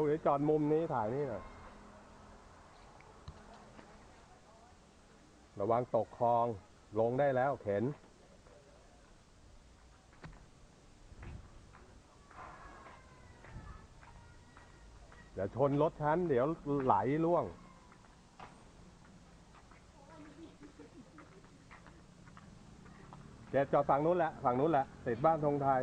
ตรงนี้จอดมุมนี้ถ่ายนี่หน่อยระวังตกคลองลงได้แล้วเข็น เดี๋ยวชนรถฉันเดี๋ยวไหลล่วง เดี๋ยวจอดฝั่งนู้นแหละ ฝั่งนู้นแหละ ติดบ้านธงไทย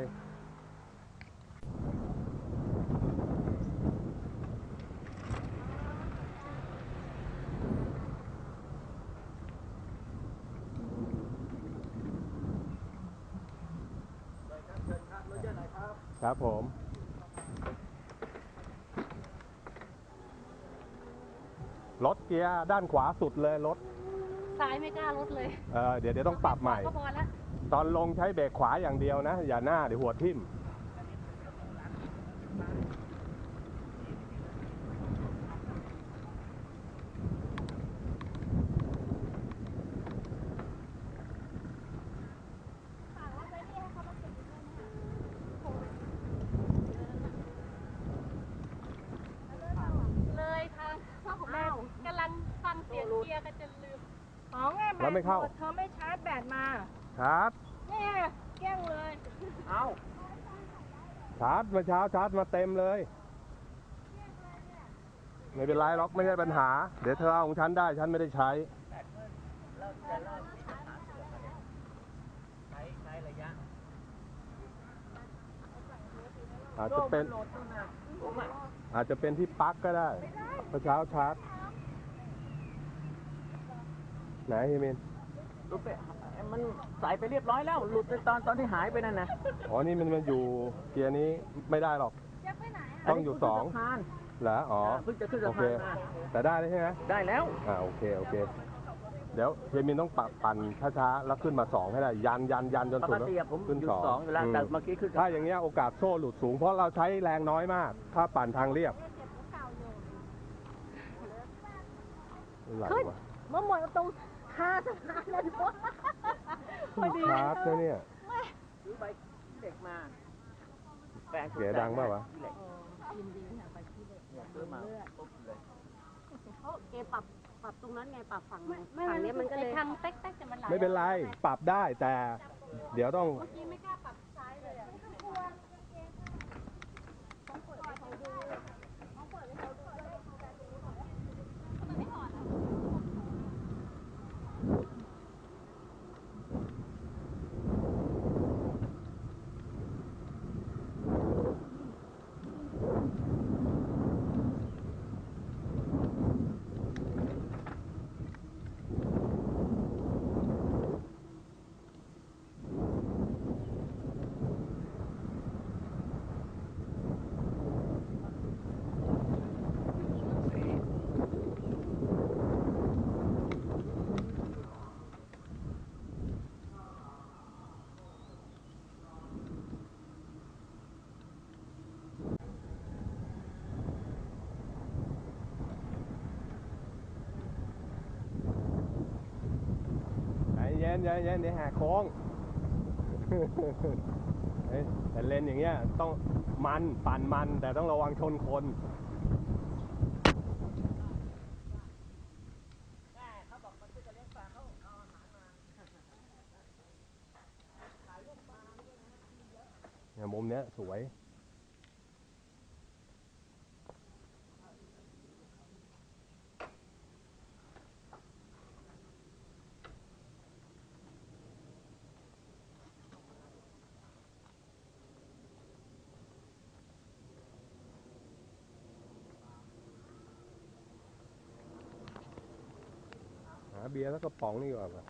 ครับผม รถเกียร์ด้านขวาสุดเลยรถ ซ้ายไม่กล้าลดเลยเออเดี๋ยวเดี๋ยวต้องปรับใหม่ ก็พอแล้วตอนลงใช้เบรกขวาอย่างเดียวนะ อย่าหน้าเดี๋ยวหัวทิ่ม เลยทางพ่อของแม่กำลังฟังเสียงเกียร์กันจนลืม อ๋อ ไงแบแล้วตไม่เข้าหมดเธอไม่ชาร์จแบตมาชาร์จเนี่ยแกล้งเลย เอาชาร์จเมื่อเช้าชาร์จมาเต็มเลย ไม่เป็นไรหรอกไม่ใช่ปัญหา เดี๋ยวเธอเอาของฉันได้ฉันไม่ได้ใช้ใช้ใช้ระยะอาจจะเป็นโหลดนู่นนะผมอะอาจจะเป็นที่ปลั๊กก็ได้เมื่อเช้าชาร์จ ไหนเฮมินหลุดไปมันใส่ไปเรียบร้อยแล้ว หลุดไปตอนตอนที่หายไปนั่นนะอ๋อ นี่มันมันอยู่เกียร์นี้ไม่ได้หรอกต้องอยู่สองนนี้ขึ้นสะพานเหรออ๋อ เพิ่งจะขึ้นสะโอเค พานมาแต่ได้เลยใช่ไหมได้แล้ว อ่า โอเค โอเค เดี๋ยวเฮมินต้องปรับปั่นช้าๆ แล้วขึ้นมาสองให้ได้ ยันยันยันจนปสุดกแล้วติอะผมขึ้นอยู่สองสองอยู่แล้วอืมแต่เมื่อกี้ขึ้นถ้าอย่างเงี้ยโอกาสโซ่หลุดสูง เพราะเราใช้แรงน้อยมาก ถ้าปั่นทางเรียบอะไรวะ เมื่อหมดตรง คาสะพานเลยด้วยพอดีชาร์จนะเนี่ยซื้อใบเด็กมาแปลงเสียดังเปล่าวะขี้เหล็กเนี่ยซื้อมาปุ๊บเลยเขาเกปรับปรับตรงนั้นไงปรับฝั่งไม่ฝั่งไม่เนี้ยมันก็เลยไอ้ทางเต๊กเต๊กแต่มันไหลไม่เป็นไรปรับได้แต่ เดี๋ยวต้องเมื่อกี้ไม่กล้าปรับ ใจเย็นใจเย็นเดี๋ยวแหกโค้งแต่เลนอย่างเงี้ยต้องมันปั่นมันแต่ต้องระวังชนคนเนี่ยมุมเนี้ยสวย บียร์แล้วก็ป๋องนี่ก่อนป่ะ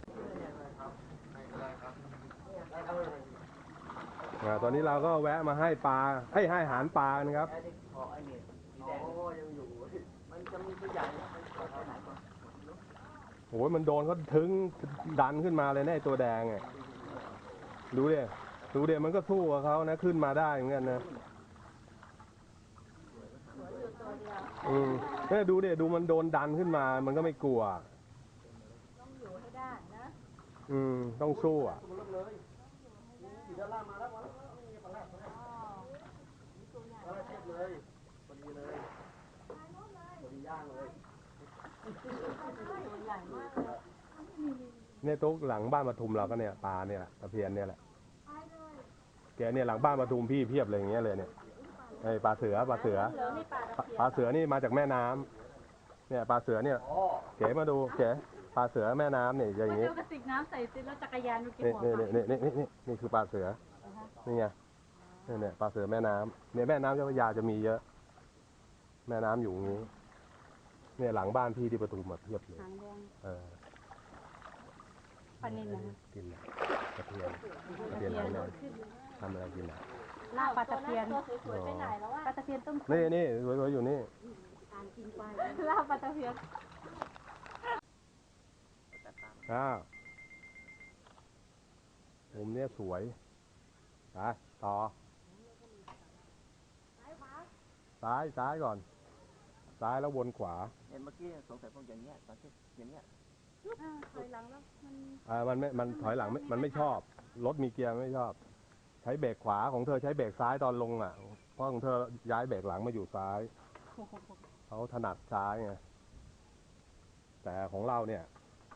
อ่าตอนนี้เราก็แวะมาให้ปลาให้ให้อาหารปลานะครับไอ้ที่พอไอ้เนี่ยสีแดงโอ้ยังอยู่มันจะมีตัวใหญ่นะมันเอาไปไหนก่อนโอ้ยมันโดนเขาถึงดันขึ้นมาเลยนะไอ้ตัวแดงอะดูดิดูดิมันก็สู้กับเขานะขึ้นมาได้เหมือนกันนะอืมเนี่ยดูดิดูมันโดนดันขึ้นมา มันก็ไม่กลัว อืม ต้องสู้อะเนี่ยบตุ๊กหลังบ้านปทุมเราก็เนี่ยปลาเนี่ยตะเพียนเนี่ยแหละแกเนี่ยหลังบ้านปทุมพี่เพียบเลยอย่างเงี้ยเลยเนี่ยไอปลาเสือปลาเสือปลาเสือนี่มาจากแม่น้ำ เนี่ยปลาเสือเนี่ยแกมาดูแก ปลาเสือแม่น้ำเนี่ยอย่างมางี้ดูกระติกน้ำใส่ซิแล้วจักรยานดูกี่นี่หัวนี่นี่นี่นี่นี่นี่คือปลาเสือ นี่ไงเนี่ยเนี่ยปลาเสือแม่น้ำเนี่ยแม่น้ำเจ้าพระยาจะมีเยอะ แม่น้ำอยู่อย่างงี้ เนี่ยหลังบ้านพี่ที่ปทุมมาเพียบเลยหางแดงเออปลานิลนะกินนะตะเพียนตะเพียนทำอะไรทำอะไรกินนะลาบปลาตะเพียนสวยๆไปไหนแล้วปลาตะเพียนต้มนี่นี่สวยๆอยู่นี่ลาบปลาตะเพียน อ้าวมุมเนี้ยสวยไปต่อ ซ้ายซ้ายก่อน ซ้ายแล้ววนขวา เห็นเมื่อกี้สงสัยพวกอย่างเงี้ยตอนที่อย่างเงี้ยอ่าถอยหลังแล้วมันอ่ามันไม่ มันถอยหลังไม่มันไม่ชอบ รถมีเกียร์ไม่ชอบ ใช้เบรกขวาของเธอใช้เบรกซ้ายตอนลงอะ เพราะของเธอย้ายเบรกหลังมาอยู่ซ้าย เขาถนัดซ้ายไง แต่ของเราเนี่ย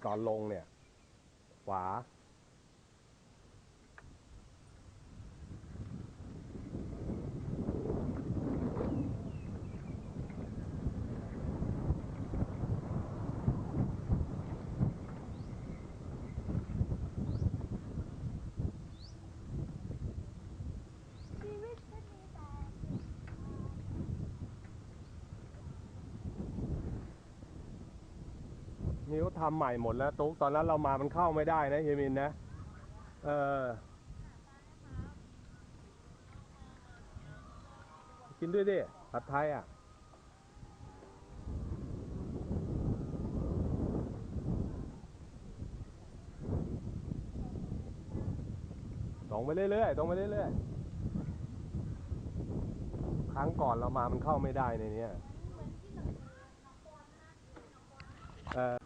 ก่อนลงเนี่ยขวา นี่เขาทำใหม่หมดแล้วตุ๊กตอนนั้นเรามามันเข้าไม่ได้นะเฮยมินนะ เออ กินด้วยดิผัดไทยอะตรงไปเรื่อยๆตรงไปเรื่อยๆ ครั้งก่อนเรามามันเข้าไม่ได้ในนี้เออ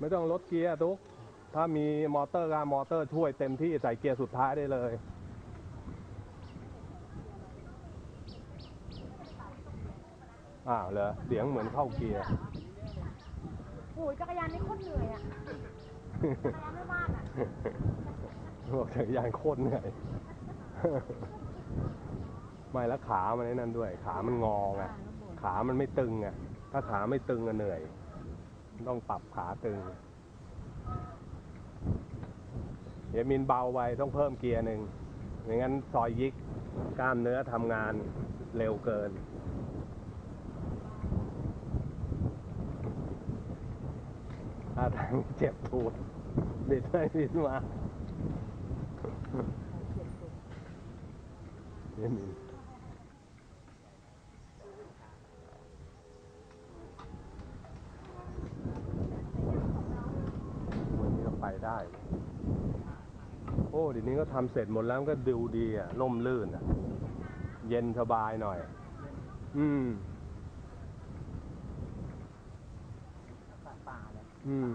ไม่ต้องลดเกียร์ทุก ถ้ามีมอเตอร์ก็มอเตอร์ช่วยเต็มที่ใส่เกียร์สุดท้ายได้เลย อ้าวเหรอเสียงเหมือนเข้าเกียร์โอ้ยจักรยานนี่โคตรเหนื่อยอะจักรยานไม่บ้านอะบอกจักรยานโคตรเหนื่อยไม่แล้วขามันไอ้นั่นด้วย ขามันงอไงขามันไม่ตึงไงถ้าขาไม่ตึงก็เหนื่อย ต้องปรับขาตึงเดี๋ยวมินเบาไปต้องเพิ่มเกียร์หนึ่งไม่งั้นซอยยิกกล้ามเนื้อทำงานเร็วเกิน ถ้าทางเจ็บทูดบิดไปบิดมาเดี๋ยวมิน วันนี้ก็ไปได้ โอ้เดี๋ยวนี้ก็ทำเสร็จหมดแล้วก็ดูดีอะล่มลื่นอะ เย็นสบายหน่อย อืม ป่าป่าเลยอืม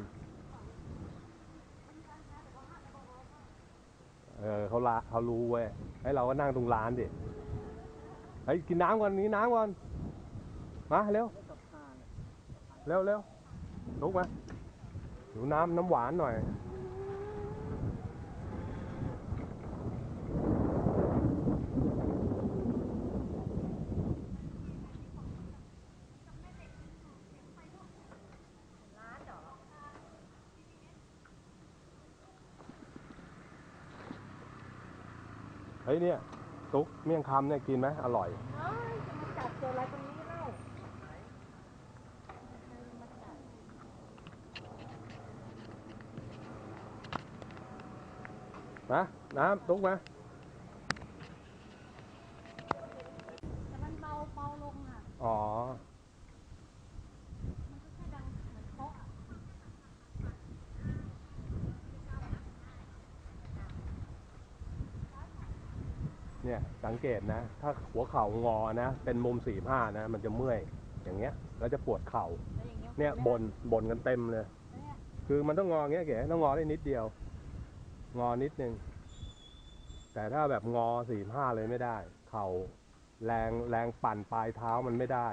เออเขาละเขารู้เว้ยให้เราก็นั่งตรงร้านดิเฮ้ยกินน้ำก่อนนี้น้ำก่อน มาเร็วไม่กับพาเลยเร็วเร็วลุกมา หนูน้ำน้ำหวานหน่อย เฮ้ยเนี่ย ตุ๊กเมี่ยงคำเนี่ยกินไหมอร่อยเอ้ยจะมาจับตัวอะไรตรงนี้เล่า นะน้ำตุ๊กมาแต่มันเบาเบาลงอะ อ๋อ มันก็แค่ดังเหมือนเคาะอะเนี่ย สังเกตนะ ถ้าหัวเข่างอนะ เป็นมุมสี่ห้านะ มันจะเมื่อย อย่างเงี้ย แล้วจะปวดเข่า แล้วอย่างเงี้ยเนี่ย บน บนกันเต็มเลย เนี่ยคือมันต้องงออย่างเงี้ยเก๋ต้องงอได้นิดเดียว งอนิดนึง แต่ถ้าแบบงอสี่ห้าเลยไม่ได้ เข่าแรงแรงปั่นปลายเท้ามันไม่ได้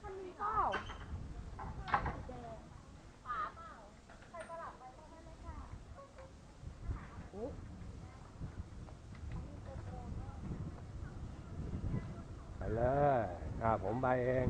คันนี้เปล่า ไปเลย อ่าผมไป เอง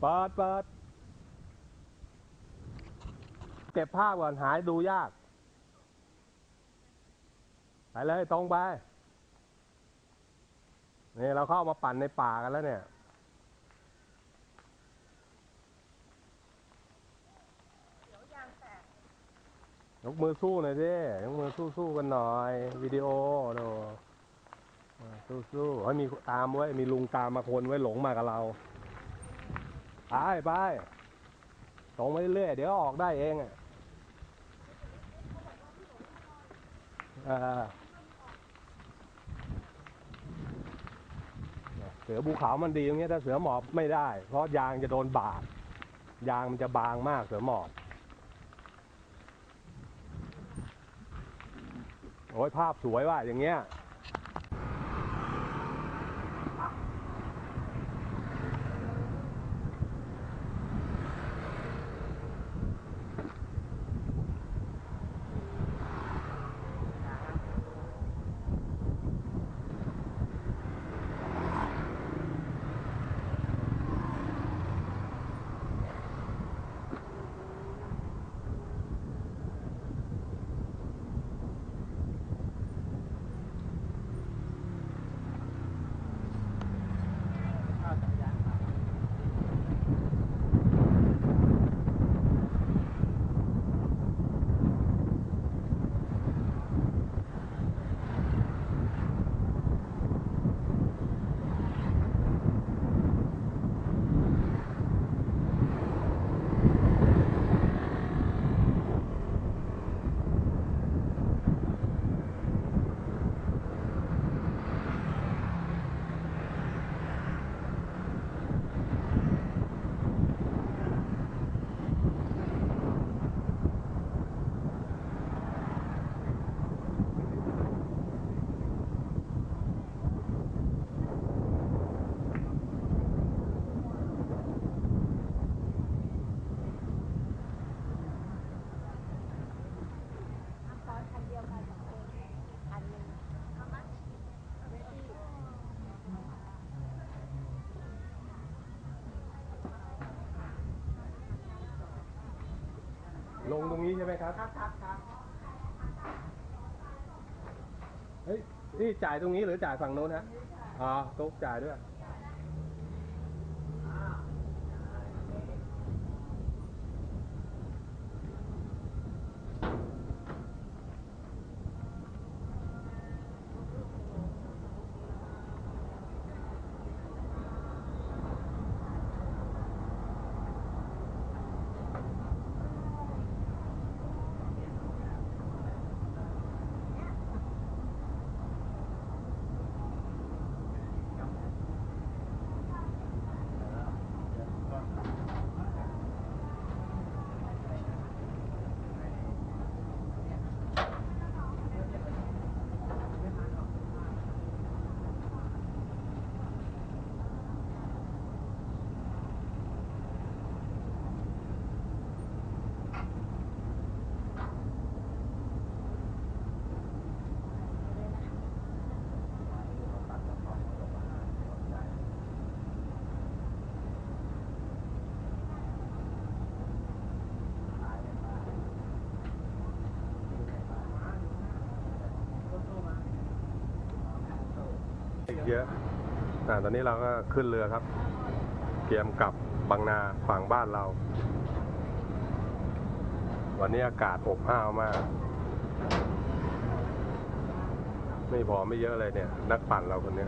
เปิดเปิดเก็บภาพก่อนหายดูยาก ไปเลยตรงไปนี่เราเข้ามาปั่นในป่ากันแล้วเนี่ยยกมือสู้หน่อยดิยกมือสู้สู้กันหน่อย วิดีโอดูสู้สู้ๆให้มีตามไว้ มีลุงตามมาคนไว้หลงมากับเรา ไปไปตรงไปเรื่อยเดี๋ยวออกได้เองอะเสือภูเขามันดีตรงเนี้ยถ้าเสือหมอบไม่ได้ เพราะยางจะโดนบาดยางมันจะบางมากเสือหมอบโอ้ยภาพสวยว่ะอย่างเงี้ย ลงตรงนี้ใช่ไหมครับ ครับครับครับเฮ้ย นี่จ่ายตรงนี้หรือจ่ายฝั่งโน้นฮะ อ๋อตุ๊กจ่ายด้วย เเยอะอ่าตอนนี้เราก็ขึ้นเรือครับ เตรียมกลับบางนาฝั่งบ้านเรา วันนี้อากาศอบอ้าวมาก ไม่พอไม่เยอะเลยเนี่ย นักปั่นเราคนนี้